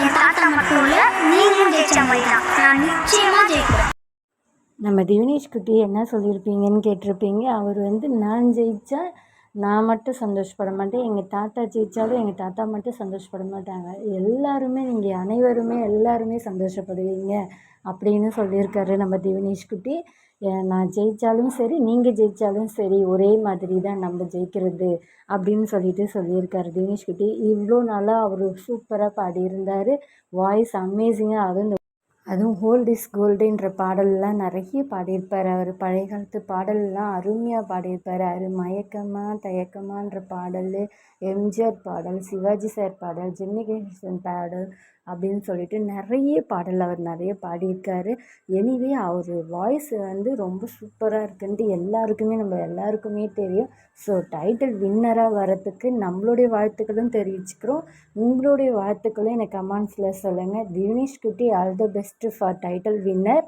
என் தாத்தா மட்டும் இல்லை நீங்களும் ஜெயிச்ச மாதிரி தான். நான் நிச்சயமாக ஜெயிக்கிறேன் நம்ம திவினேஷ் குட்டி என்ன சொல்லியிருப்பீங்கன்னு கேட்டிருப்பீங்க. அவர் வந்து நான் ஜெயித்தா நான் மட்டும் சந்தோஷப்பட மாட்டேன். எங்கள் தாத்தா ஜெயித்தாலும் எங்கள் தாத்தா மட்டும் சந்தோஷப்பட மாட்டாங்க. எல்லாருமே நீங்கள் அனைவருமே எல்லாருமே சந்தோஷப்படுவீங்க அப்படின்னு சொல்லியிருக்காரு நம்ம திவினேஷ் குட்டி. நான் ஜெயித்தாலும் சரி நீங்கள் ஜெயித்தாலும் சரி ஒரே மாதிரி தான் நம்ம ஜெயிக்கிறது அப்படின்னு சொல்லிட்டு சொல்லியிருக்காரு தினேஷ் குட்டி. இவ்வளோ நாளாக அவர் சூப்பராக பாடியிருந்தார். வாய்ஸ் அமேசிங்காக அதுவும் இந்த அதுவும் ஹோல்ட் இஸ் கோல்டுன்ற பாடல்லாம் நிறைய பாடியிருப்பார். அவர் பழைய காலத்து பாடல்லாம் அருமையாக பாடியிருப்பார். அவர் மயக்கமா தயக்கமான்ற பாடல் எம்ஜிஆர் பாடல் சிவாஜி சார் பாடல் ஜெமினி கணேசன் பாடல் அப்படின்னு சொல்லிட்டு நிறைய பாடல் அவர் நிறைய பாடியிருக்காரு. எனிவே அவர் வாய்ஸ் வந்து ரொம்ப சூப்பராக இருக்குன்ட்டு எல்லாருக்குமே நம்ம எல்லாருக்குமே தெரியும். ஸோ டைட்டில் வின்னராக வரத்துக்கு நம்மளுடைய வாழ்த்துக்களும் தெரிவிச்சுக்கிறோம். உங்களுடைய வாழ்த்துக்களும் எனக்கு கமெண்ட்ஸில் சொல்லுங்கள் தினேஷ் குட்டி all the best for title winner